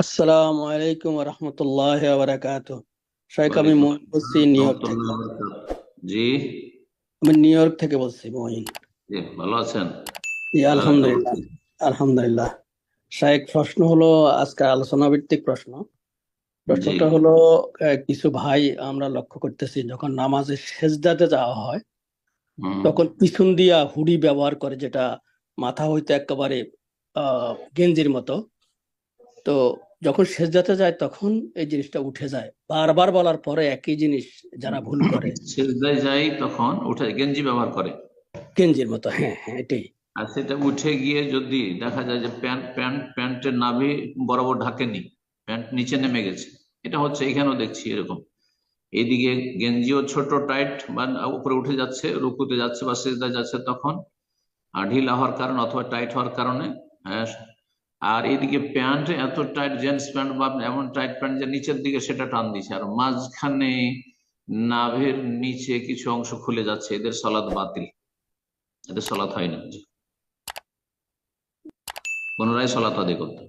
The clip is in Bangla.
আসসালামু আলাইকুম রহমতুল্লাহ বারাকাত শাইখ আমি ওয়ালাইকুম বলছি নিউ ইয়র্ক থেকে। জি? আমি নিউ ইয়র্ক থেকে বলছি মঈন জি ভালো আছেন? জি আলহামদুলিল্লাহ। আলহামদুলিল্লাহ। শাইখ প্রশ্ন হলো আজকে আলোচনা ভিত্তিক প্রশ্ন। প্রশ্নটা হলো কিছু ভাই আমরা লক্ষ্য করতেছি যখন নামাজে সেজদাতে যাওয়া হয় তখন পিছন দিয়া হুডি ব্যবহার করে যেটা মাথা হইতে একেবারে আহ গেঞ্জির মতো। তো যখন সেজদাতে যায় তখন এই জিনিসটা উঠে যায়। বারবার বলার পরে একই জিনিস যারা ভুল করে। সিজদায় যাই তখন উঠে গেঞ্জি ব্যবহার করে। গেঞ্জির মতো হ্যাঁ হ্যাঁ এটাই। আর সেটা উঠে গিয়ে যদি দেখা যায় যে প্যান্ট প্যান্ট প্যান্টের নাভি বরাবর ঢাকেনি প্যান্ট নিচে নেমে গেছে। এটা হচ্ছে এখানেও দেখছি এরকম। এইদিকে গেঞ্জিও ছোট টাইট বা উপরে উঠে যাচ্ছে রুকুতে যাচ্ছে বা সিজদায় যাচ্ছে তখন আর ঢিলা হওয়ার কারণে অথবা টাইট হওয়ার কারণে হ্যাঁ, আর এদিকে প্যান্ট এত টাইট জেন্টস প্যান্ট, বা এমন টাইট প্যান্ট যে নিচের দিকে সেটা টান দিচ্ছে আর মাঝখানে নাভের নিচে কিছু অংশ খুলে যাচ্ছে, এদের সলাদ বাতিল। এদের সলাদ হয় না। পুনরায় সলাদ আদায় করতে।